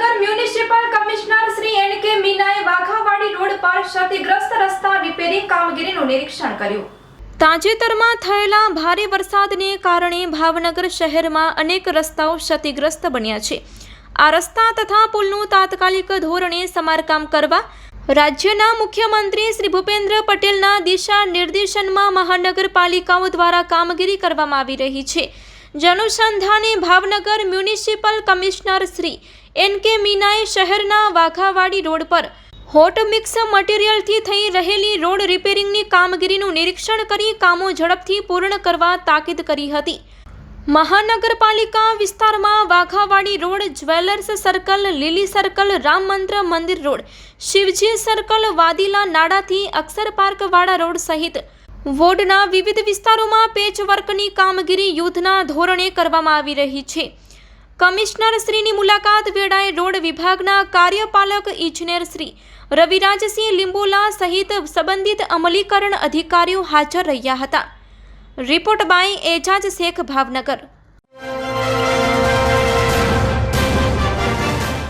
Gandhinagar municipal commissioner Shri N K મીનાએ Waghawadi road પર ક્ષતિગ્રસ્ત રસ્તા રિપેરિંગ કામગીરીનું નિરીક્ષણ કર્યું. તાજેતરમાં થયેલા ભારે વરસાદને કારણે ભાવનગર શહેરમાં અનેક રસ્તાઓ ક્ષતિગ્રસ્ત બન્યા છે. આ રસ્તા તથા પુલનું તાત્કાલિક ધોરણે સમારકામ કરવા રાજ્યના મુખ્યમંત્રી શ્રી ભૂપેન્દ્ર પટેલના દિશા નિર્દેશનમાં મહાનગરપાલિકાઓ દ્વારા કામગીરી કરવામાં આવી રહી છે. જનુસંધાને Bhavnagar municipal commissioner Shri N K મીનાએ શહેરના વાઘાવાડી રોડ પર હોટ મિક્સ મટીરિયલથી થઈ રહેલી રોડ રિપેરિંગની કામગીરીનું નિરીક્ષણ કરી કામો ઝડપથી પૂર્ણ કરવા તાકીદ કરી હતી. મહાનગરપાલિકા વિસ્તારમાં Waghawadi road, jewellers circle, Lili circle, Ram Mantra Mandir road, Shivaji circle, Vadila નાડાથી Akshar પાર્કવાળા રોડ સહિત વોર્ડના વિવિધ વિસ્તારોમાં પેચવર્કની કામગીરી યુદ્ધના ધોરણે કરવામાં આવી રહી છે. કમિશનર શ્રીની મુલાકાત વેળાએ રોડ વિભાગના કાર્યપાલક ઇજનેર શ્રી રવિરાજસિંહ લીંબોલા સહિત સંબંધિત અમલીકરણ અધિકારીઓ હાજર રહ્યા હતા. Report by Ejaz Shaikh Bhavnagar.